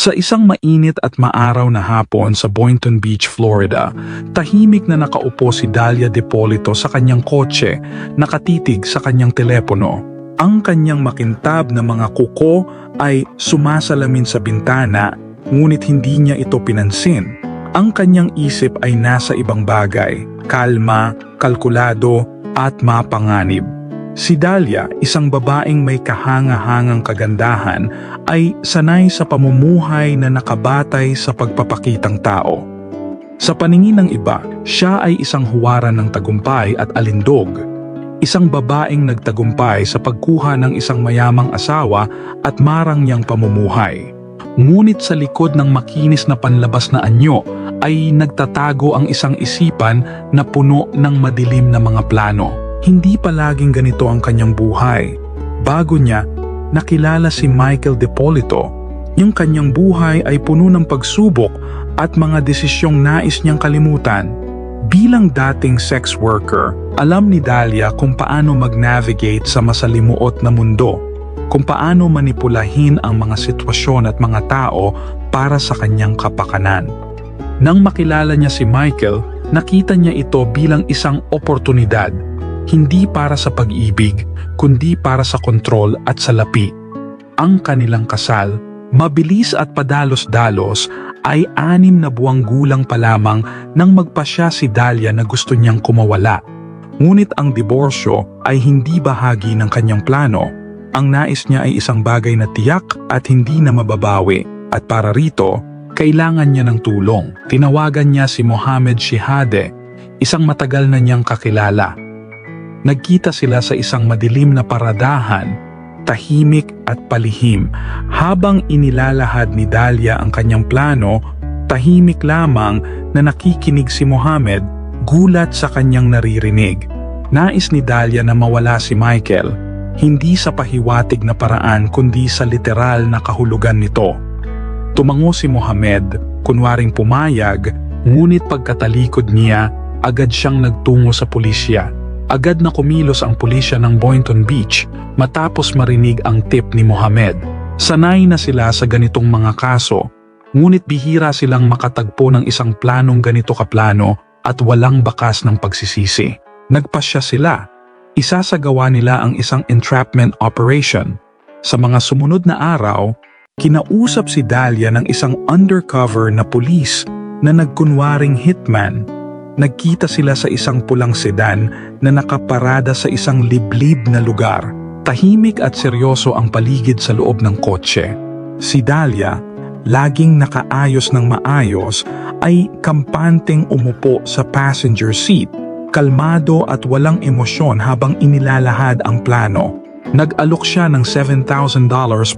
Sa isang mainit at maaraw na hapon sa Boynton Beach, Florida, tahimik na nakaupo si Dalia Depolito sa kanyang kotse, nakatitig sa kanyang telepono. Ang kanyang makintab na mga kuko ay sumasalamin sa bintana, ngunit hindi niya ito pinansin. Ang kanyang isip ay nasa ibang bagay, kalma, kalkulado, at mapanganib. Si Dahlia, isang babaeng may kahanga-hangang kagandahan, ay sanay sa pamumuhay na nakabatay sa pagpapakitang tao. Sa paningin ng iba, siya ay isang huwaran ng tagumpay at alindog. Isang babaeng nagtagumpay sa pagkuha ng isang mayamang asawa at marang niyang pamumuhay. Ngunit sa likod ng makinis na panlabas na anyo ay nagtatago ang isang isipan na puno ng madilim na mga plano. Hindi palaging ganito ang kanyang buhay. Bago niya, nakilala si Michael Depolito. Yung kanyang buhay ay puno ng pagsubok at mga desisyong nais niyang kalimutan. Bilang dating sex worker, alam ni Dahlia kung paano mag-navigate sa masalimuot na mundo, kung paano manipulahin ang mga sitwasyon at mga tao para sa kanyang kapakanan. Nang makilala niya si Michael, nakita niya ito bilang isang oportunidad, hindi para sa pag-ibig, kundi para sa kontrol at salapi. Ang kanilang kasal, mabilis at padalos-dalos, ay anim na buwang gulang pa lamang nang magpasya si Dahlia na gusto niyang kumawala. Ngunit ang diborsyo ay hindi bahagi ng kanyang plano. Ang nais niya ay isang bagay na tiyak at hindi na mababawi. At para rito, kailangan niya ng tulong. Tinawagan niya si Mohamed Shihade, isang matagal na niyang kakilala. Nagkita sila sa isang madilim na paradahan, tahimik at palihim. Habang inilalahad ni Dahlia ang kanyang plano, tahimik lamang na nakikinig si Mohamed, gulat sa kanyang naririnig. Nais ni Dahlia na mawala si Michael, hindi sa pahiwatig na paraan kundi sa literal na kahulugan nito. Tumango si Mohamed, kunwaring pumayag, ngunit pagkatalikod niya, agad siyang nagtungo sa pulisya. Agad na kumilos ang pulisya ng Boynton Beach matapos marinig ang tip ni Mohamed. Sanay na sila sa ganitong mga kaso, ngunit bihira silang makatagpo ng isang planong ganito kaplano at walang bakas ng pagsisisi. Nagpasya sila. Isasagawa nila ang isang entrapment operation. Sa mga sumunod na araw, kinausap si Dahlia ng isang undercover na pulis na nagkunwaring hitman nagkita sila sa isang pulang sedan na nakaparada sa isang liblib na lugar. Tahimik at seryoso ang paligid sa loob ng kotse. Si Dahlia, laging nakaayos ng maayos, ay kampanteng umupo sa passenger seat, kalmado at walang emosyon habang inilalahad ang plano. Nag-alok siya ng $7,000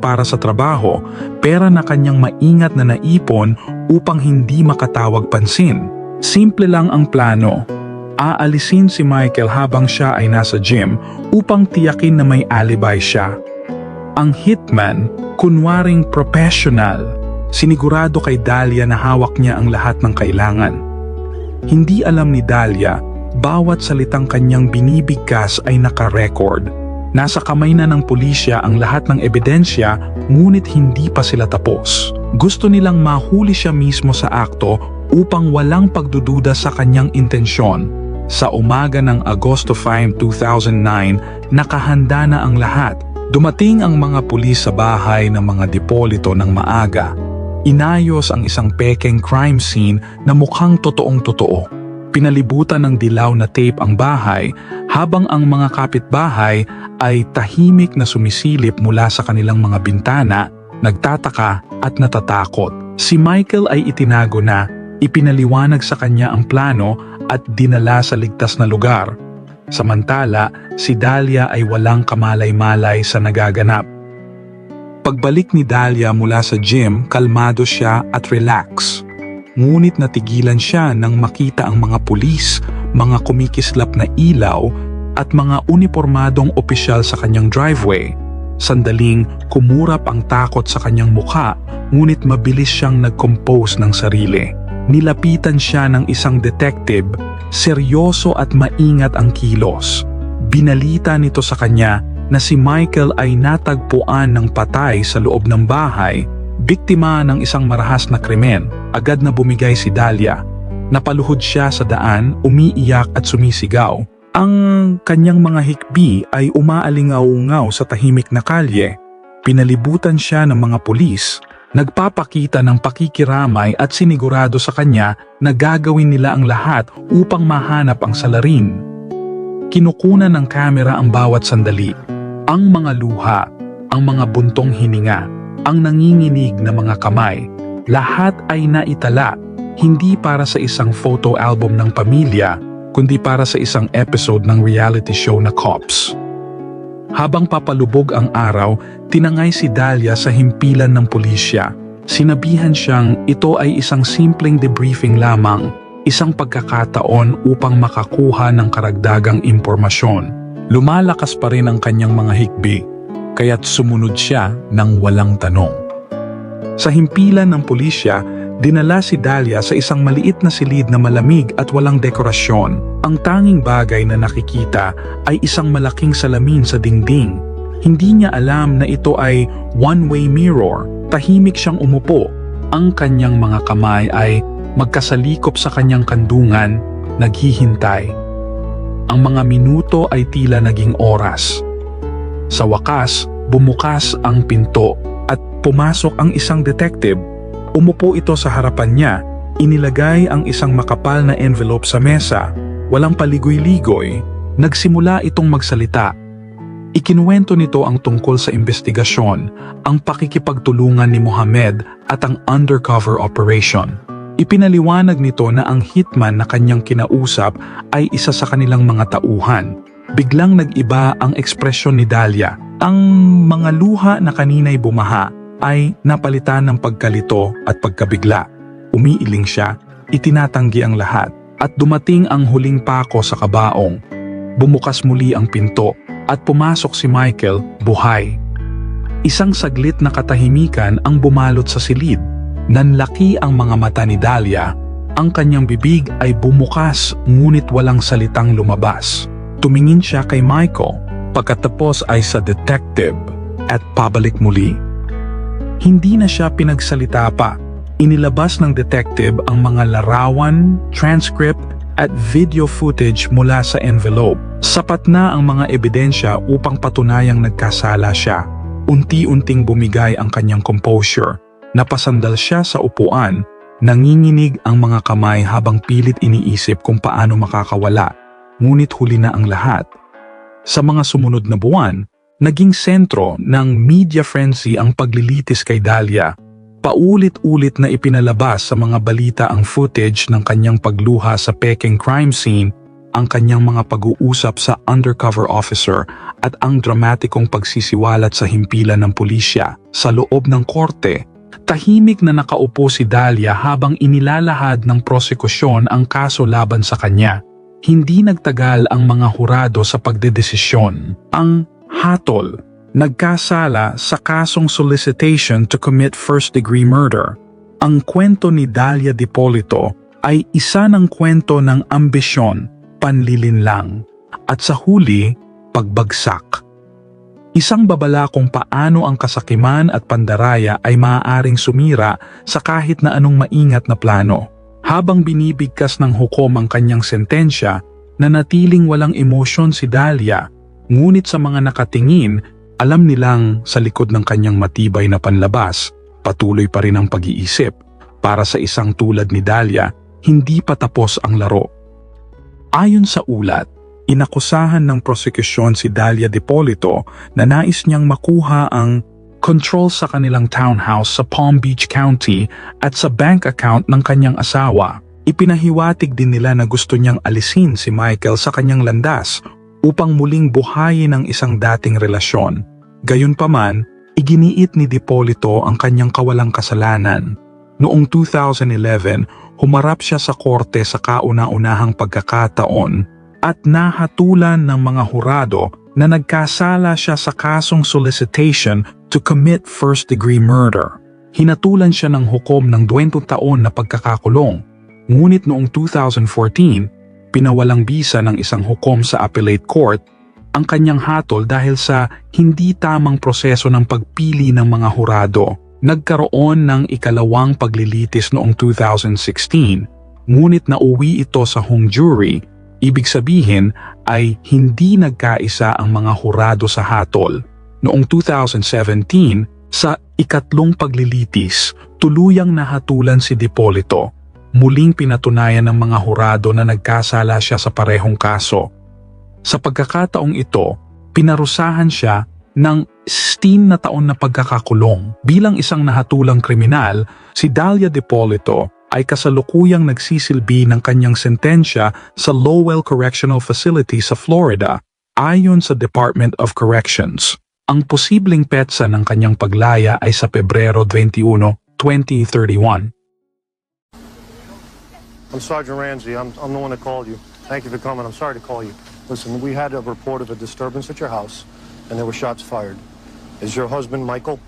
para sa trabaho, pera na kanyang maingat na naipon upang hindi makatawag pansin. Simple lang ang plano. Aalisin si Michael habang siya ay nasa gym upang tiyakin na may alibay siya. Ang hitman, kunwaring professional, sinigurado kay Dahlia na hawak niya ang lahat ng kailangan. Hindi alam ni Dahlia, bawat salitang kanyang binibigkas ay naka-record. Nasa kamay na ng pulisya ang lahat ng ebidensya ngunit hindi pa sila tapos. Gusto nilang mahuli siya mismo sa akto upang walang pagdududa sa kanyang intensyon. Sa umaga ng Agosto 5, 2009, nakahanda na ang lahat. Dumating ang mga pulis sa bahay ng mga depolito ng maaga. Inayos ang isang pekeng crime scene na mukhang totoong totoo. Pinalibutan ng dilaw na tape ang bahay habang ang mga kapitbahay ay tahimik na sumisilip mula sa kanilang mga bintana, nagtataka at natatakot. Si Michael ay itinago na ipinaliwanag sa kanya ang plano at dinala sa ligtas na lugar. Samantala, si Dahlia ay walang kamalay-malay sa nagaganap. Pagbalik ni Dahlia mula sa gym, kalmado siya at relax. Ngunit natigilan siya nang makita ang mga pulis, mga kumikislap na ilaw at mga uniformadong opisyal sa kanyang driveway. Sandaling kumurap ang takot sa kanyang mukha ngunit mabilis siyang nag-compose ng sarili. Nilapitan siya ng isang detective, seryoso at maingat ang kilos. Binalita nito sa kanya na si Michael ay natagpuan ng patay sa loob ng bahay Biktima ng isang marahas na krimen, agad na bumigay si Dahlia. Napaluhod siya sa daan, umiiyak at sumisigaw. Ang kanyang mga hikbi ay umaalingaw-ungaw sa tahimik na kalye. Pinalibutan siya ng mga pulis, nagpapakita ng pakikiramay at sinigurado sa kanya na gagawin nila ang lahat upang mahanap ang salarin. Kinukunan ng kamera ang bawat sandali, ang mga luha, ang mga buntong hininga, ang nanginginig na mga kamay, lahat ay naitala hindi para sa isang photo album ng pamilya, kundi para sa isang episode ng reality show na Cops. Habang papalubog ang araw, tinangay si Dahlia sa himpilan ng pulisya. Sinabihan siyang ito ay isang simpleng debriefing lamang, isang pagkakataon upang makakuha ng karagdagang impormasyon. Lumalakas pa rin ang kanyang mga hikbi, kaya't sumunod siya ng walang tanong. Sa himpilan ng pulisya, dinala si Dahlia sa isang maliit na silid na malamig at walang dekorasyon. Ang tanging bagay na nakikita ay isang malaking salamin sa dingding. Hindi niya alam na ito ay one-way mirror. Tahimik siyang umupo. Ang kanyang mga kamay ay magkasalikop sa kanyang kandungan, naghihintay. Ang mga minuto ay tila naging oras. Sa wakas, bumukas ang pinto at pumasok ang isang detective. Umupo ito sa harapan niya. Inilagay ang isang makapal na envelope sa mesa. Walang paligoy-ligoy. Nagsimula itong magsalita. Ikinuwento nito ang tungkol sa investigasyon, ang pakikipagtulungan ni Mohamed at ang undercover operation. Ipinaliwanag nito na ang hitman na kanyang kinausap ay isa sa kanilang mga tauhan. Biglang nag-iba ang ekspresyon ni Dahlia. Ang mga luha na kanina'y bumaha ay napalitan ng pagkalito at pagkabigla. Umiiling siya, itinatanggi ang lahat, at dumating ang huling pako sa kabaong. Bumukas muli ang pinto at pumasok si Michael buhay. Isang saglit na katahimikan ang bumalot sa silid. Nanlaki ang mga mata ni Dahlia. Ang kanyang bibig ay bumukas ngunit walang salitang lumabas. Tumingin siya kay Michael pagkatapos ay sa detective at pabalik muli. Hindi na siya pinagsalita pa. Inilabas ng detective ang mga larawan, transcript at video footage mula sa envelope. Sapat na ang mga ebidensya upang patunayang nagkasala siya. Unti-unting bumigay ang kanyang composure. Napasandal siya sa upuan. Nanginginig ang mga kamay habang pilit iniisip kung paano makakawala. Ngunit huli na ang lahat. Sa mga sumunod na buwan, naging sentro ng media frenzy ang paglilitis kay Dahlia. Paulit-ulit na ipinalabas sa mga balita ang footage ng kanyang pagluha sa Peking crime scene, ang kanyang mga pag-uusap sa undercover officer at ang dramatikong pagsisiwalat sa himpilan ng pulisya sa loob ng korte. Tahimik na nakaupo si Dahlia habang inilalahad ng prosekusyon ang kaso laban sa kanya. Hindi nagtagal ang mga hurado sa pagdedesisyon. Ang hatol nagkasala sa kasong solicitation to commit first-degree murder. Ang kwento ni Dalia Dipolito ay isa ng kwento ng ambisyon, panlilinlang, at sa huli, pagbagsak. Isang babala kung paano ang kasakiman at pandaraya ay maaaring sumira sa kahit na anong maingat na plano. Habang binibigkas ng hukom ang kanyang sentensya, nanatiling walang emosyon si Dahlia, ngunit sa mga nakatingin alam nilang sa likod ng kanyang matibay na panlabas, patuloy pa rin ang pag-iisip. Para sa isang tulad ni Dahlia, hindi pa tapos ang laro. Ayon sa ulat, inakusahan ng prosekusyon si Dahlia Dipolito na nais niyang makuha ang control sa kanilang townhouse sa Palm Beach County at sa bank account ng kanyang asawa. Ipinahiwatig din nila na gusto niyang alisin si Michael sa kanyang landas upang muling buhayin ang isang dating relasyon. Gayunpaman, iginiit ni Dipolito ang kanyang kawalang kasalanan. Noong 2011, humarap siya sa korte sa kauna-unahang pagkakataon at nahatulan ng mga hurado na nagkasala siya sa kasong solicitation to commit first-degree murder. Hinatulan siya ng hukom ng 20 taon na pagkakakulong. Ngunit noong 2014, pinawalang bisa ng isang hukom sa appellate court ang kanyang hatol dahil sa hindi tamang proseso ng pagpili ng mga hurado. Nagkaroon ng ikalawang paglilitis noong 2016, ngunit nauwi ito sa hung jury. Ibig sabihin ay hindi nagkaisa ang mga hurado sa hatol. Noong 2017, sa ikatlong paglilitis, tuluyang nahatulan si Dipolito. Muling pinatunayan ng mga hurado na nagkasala siya sa parehong kaso. Sa pagkakataong ito, pinarusahan siya ng 16 na taon na pagkakakulong. Bilang isang nahatulang kriminal, si Dalia Dipolito ay kasalukuyang nagsisilbi ng kanyang sentensya sa Lowell Correctional Facility sa Florida ayon sa Department of Corrections. Ang posibleng petsa ng kanyang paglaya ay sa Pebrero 21, 2031. I'm Sergeant Ramsey. I'm, I'm the one that called you. Thank you for coming. I'm sorry to call you. Listen, we had a report of a disturbance at your house, and there were shots fired. Is your husband Michael?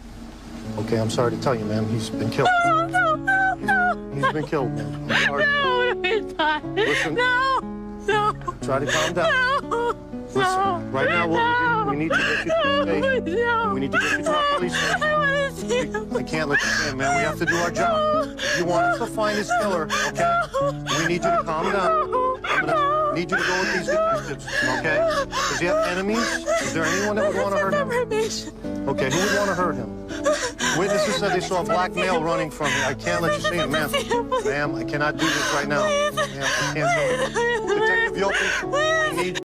Okay, I'm sorry to tell you, ma'am. He's been killed. No, no, no, no. He's been killed, ma'am. I'm sorry. No, it's not. Listen. No, no, Try to calm down. no. Listen, right now, what we need to get you to the station. No. We need to get you to our police station. I can't let you stay, man. We have to do our job. If you want us to find this killer, okay? We need you to calm down. I'm gonna need you to go with these detectives, okay? Does he have enemies? Is there anyone that would want to hurt him? Okay, who would want to hurt him? Witnesses said they saw a black male running from here. I can't let you see him, ma'am. Ma'am, I cannot do this right now. Ma'am, I can't do it. Detective Yelpy, I need